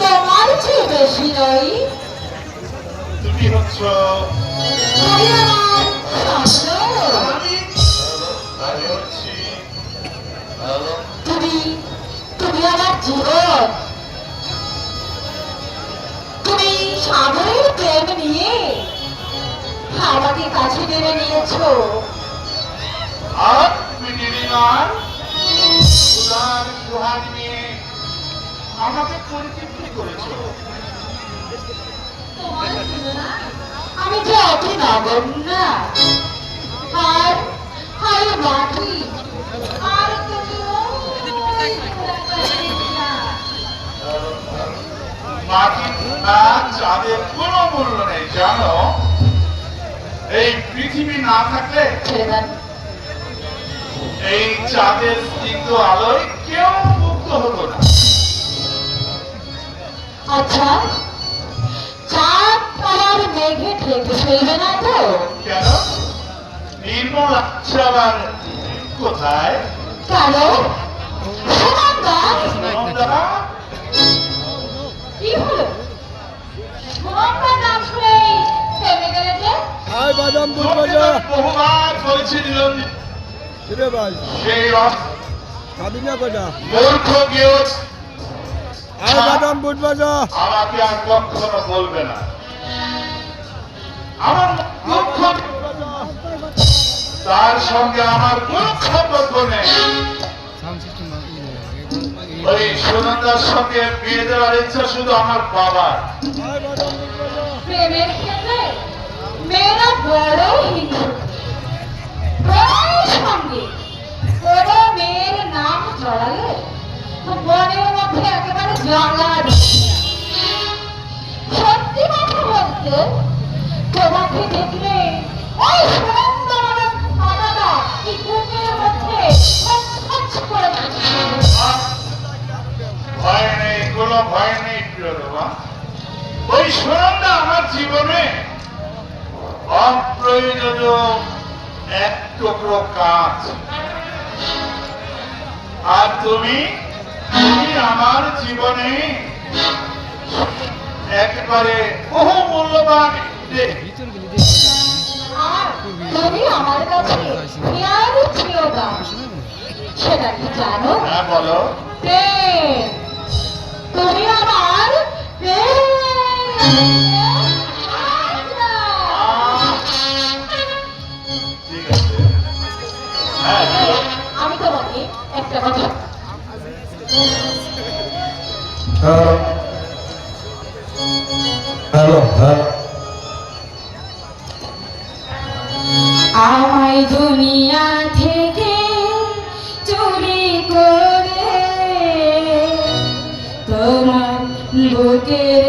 তোমার চেয়ে বেশি নই তুমি হচ্ছ তুমি আমার তুমি তুমি জীবন। তুমি সাগরের প্রেম নিয়ে আমাকে কাছে টেনে নিয়েছো। আর তুমি নীলিমার উদার সুহাগ নিয়ে আমাকে পরিতৃপ্তি করেছ। আমি যে অত নগণ্য। আর আর মাটি আর। মাটি না চাঁদের কোনো মূল্য নেই জানো? এই পৃথিবী না থাকলে চাঁদের স্নিগ্ধ আলোয় কেউ মুক্ত হতো না। আচ্ছা চাঁদ আমার মেঘে ঠেকে ফেলবে না তো? কেন? নির্মল আচ্ছাবার কোথায়? কেন সুনন্দা সুনন্দা? কি হলো? সুনন্দার নাম শুনেই থেমে গেলে যে? আয় বাদাম দুধ তোমাকে বহুবার বলেছি নীলঞ্জন, রে ভাই সেই অস- খাবি না কটা মূর্খ কেউ আয় বাদাম দুধ ভাজা আমাকে আর কখনো বলবে না। আমার তার সঙ্গে আমার কোনো সম্পর্ক নেই ওই সুনন্দার সঙ্গে বিয়ে দেওয়ার ইচ্ছা শুধু আমার বাবার। প্রেমের ক্ষেত্রে মেয়েরা বড় অপ্রয়োজনীয় এক টুকরো কাজ আর তুমি তুমি আমার জীবনে একেবারে বহু মূল্যবান তুমি আমার কাছে সেটা কি জানো? হ্যাঁ বলো। তুমি আমার প্রেম। হ্যালো আমায় দুনিয়া থেকে চুরি করে তোমার বুকের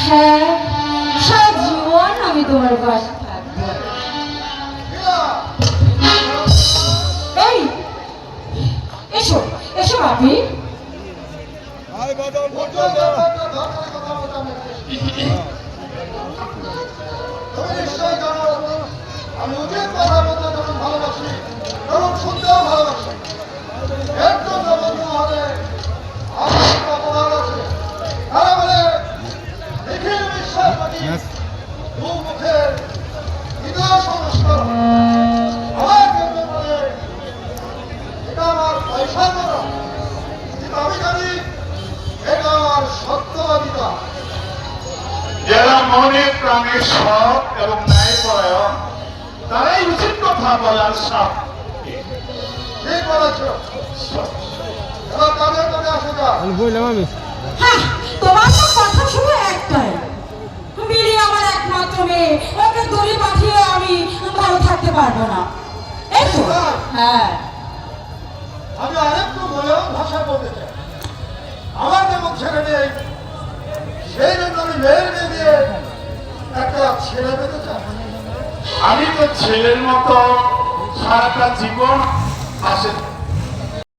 হ্যাঁ সারা জীবন আমি তোমার পাশে থাকব। এই এসো এসো আমি মনে প্রাণে সৎ এবং ন্যায়পরায়ণ তারাই উচিত কথা বলার আমি বললাম আমি। হ্যাঁ তোমার তো কথা শুধু একটাই। বিলি আমার একমাত্র মেয়ে ওকে দূরে পাঠিয়ে আমি ভালো থাকতে পারব না। এই তো। হ্যাঁ। আমি আরেকটু বলেও ভাষা বলতে চাই। আমার যেমন ছেলে নেই সেই জন্য আমি মেয়ের মেয়ে দিয়ে আমি তো ছেলের মতো সারাটা জীবন পাশে